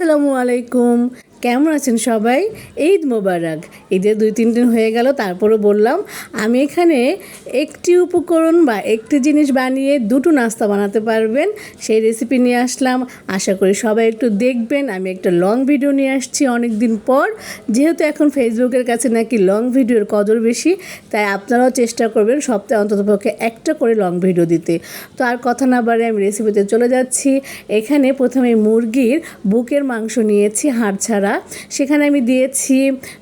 আসসালামু আলাইকুম। কেমন আছেন সবাই? ঈদ মোবারক। ঈদের দুই, তিন দিন হয়ে গেল তারপরে বললাম, আমি এখানে একটি উপকরণ বা একটি জিনিস বানিয়ে দুটো নাস্তা বানাতে পারবেন, সেই রেসিপি নিয়ে আসলাম। আশা করি সবাই একটু দেখবেন, আমি একটা লং ভিডিও নিয়ে আসছি অনেক দিন পর। যেহেতু এখন ফেসবুকের কাছে নাকি লং ভিডিওর কদর বেশি, তাই আপনারাও চেষ্টা করবেন সপ্তাহে অন্ততপক্ষে একটা করে লং ভিডিও দিতে। তো আর কথা না বাড়ে আমি রেসিপিতে চলে যাচ্ছি। এখানে প্রথমে মুরগির বুকের মাংস নিয়েছি, হাড় ছাড়া। সেখানে আমি দিয়েছি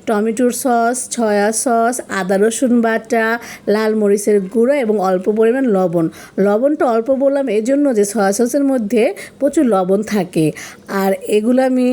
টমেটোর সস, ছয়া সস, আদা রসুন বাটা, লাল মরিচের গুঁড়ো এবং অল্প পরিমাণ লবণ। লবণটা অল্প বললাম এই জন্য যে সয়া সসের মধ্যে প্রচুর লবণ থাকে। আর এগুলো আমি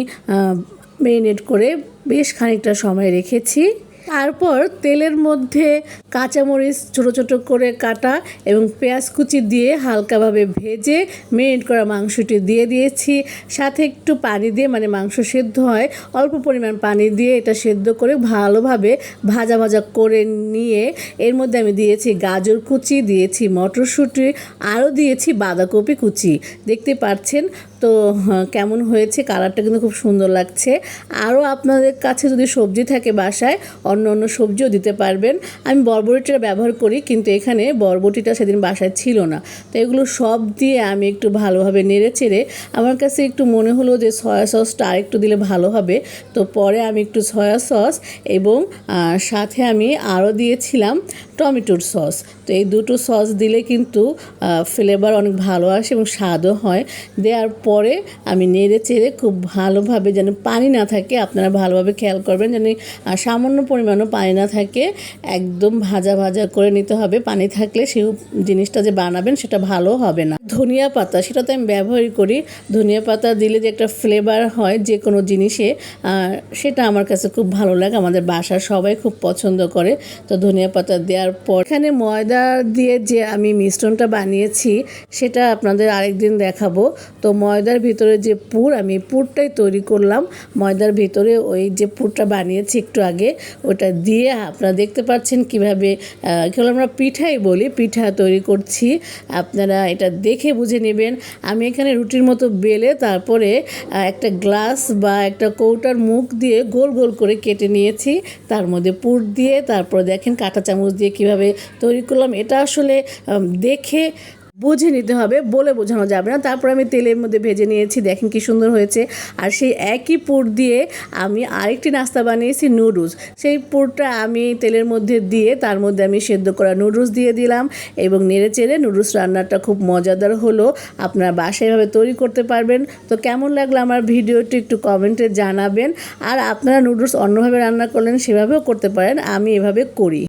মেরিনেট করে বেশ খানিকটা সময় রেখেছি। তারপর তেলের মধ্যে কাঁচামরিচ ছোটো ছোটো করে কাটা এবং পেঁয়াজ কুচি দিয়ে হালকাভাবে ভেজে মেরিনেট করা মাংসটি দিয়ে দিয়েছি। সাথে একটু পানি দিয়ে মানে মাংস সেদ্ধ হয় অল্প পরিমাণ পানি দিয়ে এটা সেদ্ধ করে ভালোভাবে ভাজা ভাজা করে নিয়ে এর মধ্যে আমি দিয়েছি গাজর কুচি দিয়েছি মটরশুঁটি আরও দিয়েছি বাঁধাকপি কুচি। দেখতে পাচ্ছেন? তো হ্যাঁ, কেমন হয়েছে? কালারটা কিন্তু খুব সুন্দর লাগছে। আরও আপনাদের কাছে যদি সবজি থাকে বাসায় অন্য অন্য সবজিও দিতে পারবেন। আমি বরবটিটা ব্যবহার করি, কিন্তু এখানে বরবটিটা সেদিন বাসায় ছিল না। তো এগুলো সব দিয়ে আমি একটু ভালোভাবে নেড়ে চেড়ে, আমার কাছে একটু মনে হলো যে সয়া সসটা আরেকটু দিলে ভালো হবে। তো পরে আমি একটু সয়া সস এবং সাথে আমি আরও দিয়েছিলাম টমেটোর সস। তো এই দুটো সস দিলে কিন্তু ফ্লেভার অনেক ভালো আসে এবং স্বাদও হয়। দেওয়ার পরে আমি নেড়ে চেড়ে খুব ভালোভাবে যেন পানি না থাকে, আপনারা ভালোভাবে খেয়াল করবেন যেন সামান্য সামান্য পরিমাণও পানি না থাকে, একদম ভাজা ভাজা করে নিতে হবে। পানি থাকলে সেই জিনিসটা যে বানাবেন সেটা ভালো হবে না। ধনিয়া পাতা সেটা তো আমি ব্যবহারই করি। ধনিয়া পাতা দিলে যে একটা ফ্লেভার হয় যে কোনো জিনিসে সেটা আমার কাছে খুব ভালো লাগে। আমাদের বাসার সবাই খুব পছন্দ করে। তো ধনিয়া পাতা দেওয়ার পর এখানে ময়দা দিয়ে যে আমি মিশ্রণটা বানিয়েছি, সেটা আপনাদের আরেকদিন দেখাবো। তো ময়দার ভিতরে যে পুর, আমি পুরটাই তৈরি করলাম। ময়দার ভিতরে ওই যে পুরটা বানিয়েছি একটু আগে ওটা দিয়ে আপনারা দেখতে পাচ্ছেন কীভাবে এগুলো আমরা পিঠাই বলি, পিঠা তৈরি করছি। আপনারা এটা দেখে বুঝে নেবেন। আমি এখানে রুটির মতো বেলে তারপরে একটা গ্লাস বা একটা কৌটার মুখ দিয়ে গোল গোল করে কেটে নিয়েছি। তার মধ্যে পুর দিয়ে, তারপরে দেখেন কাঁটা চামচ দিয়ে কীভাবে তৈরি করলাম। এটা আসলে দেখে বুঝে নিতে হবে বলে বোঝানো যাবে না। তারপর আমি তেলের মধ্যে ভেজে নিয়েছি, দেখেন কি সুন্দর হয়েছে। আর সেই একই পুর দিয়ে আমি আরেকটি নাস্তা বানিয়েছি, নুডলস। সেই পুরটা আমি তেলের মধ্যে দিয়ে তার মধ্যে আমি সেদ্ধ করা নুডলস দিয়ে দিলাম এবং নেড়ে চেড়ে নুডলস রান্নাটা খুব মজাদার হলো। আপনারা বাসায় এভাবে তৈরি করতে পারবেন। তো কেমন লাগল আমার ভিডিওটি একটু কমেন্টে জানাবেন। আর আপনারা নুডলস অন্যভাবে রান্না করলেন সেভাবেও করতে পারেন, আমি এভাবে করি।